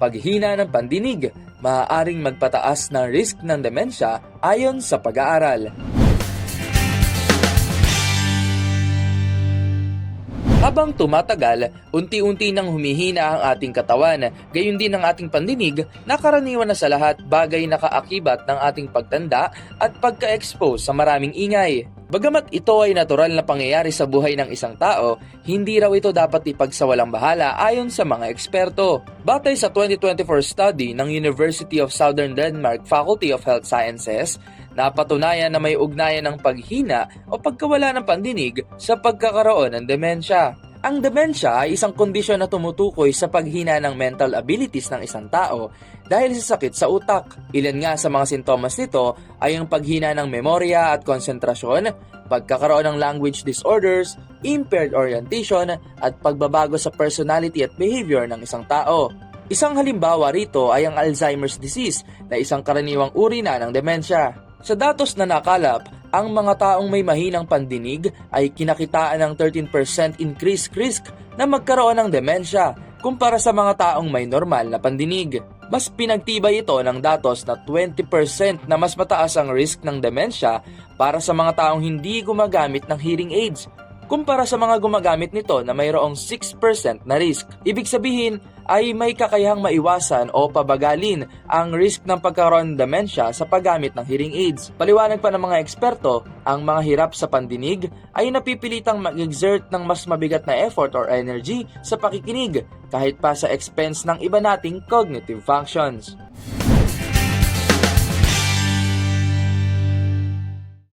paghina ng pandinig, maaaring magpataas ng risk ng demensya ayon sa pag-aaral. Habang tumatagal, unti-unti nang humihina ang ating katawan, gayon din ang ating pandinig na karaniwan na sa lahat bagay na kaakibat ng ating pagtanda at pagka-expose sa maraming ingay. Bagamat ito ay natural na pangyayari sa buhay ng isang tao, hindi raw ito dapat ipagsawalang bahala ayon sa mga eksperto. Batay sa 2024 study ng University of Southern Denmark Faculty of Health Sciences, napatunayan na may ugnayan ng paghina o pagkawala ng pandinig sa pagkakaroon ng demensya. Ang demensya ay isang kondisyon na tumutukoy sa paghina ng mental abilities ng isang tao dahil sa sakit sa utak. Ilan nga sa mga sintomas nito ay ang paghina ng memorya at konsentrasyon, pagkakaroon ng language disorders, impaired orientation, at pagbabago sa personality at behavior ng isang tao. Isang halimbawa rito ay ang Alzheimer's disease na isang karaniwang uri na ng demensya. Sa datos na nakalap, ang mga taong may mahinang pandinig ay kinakitaan ng 13% increased risk na magkaroon ng demensya kumpara sa mga taong may normal na pandinig. Mas pinagtibay ito ng datos na 20% na mas mataas ang risk ng demensya para sa mga taong hindi gumagamit ng hearing aids kumpara sa mga gumagamit nito na mayroong 6% na risk. Ibig sabihin ay may kakayahang maiwasan o pabagalin ang risk ng pagkaroon ng demensya sa paggamit ng hearing aids. Paliwanag pa ng mga eksperto, ang mga hirap sa pandinig ay napipilitang mag-exert ng mas mabigat na effort or energy sa pakikinig kahit pa sa expense ng iba nating cognitive functions.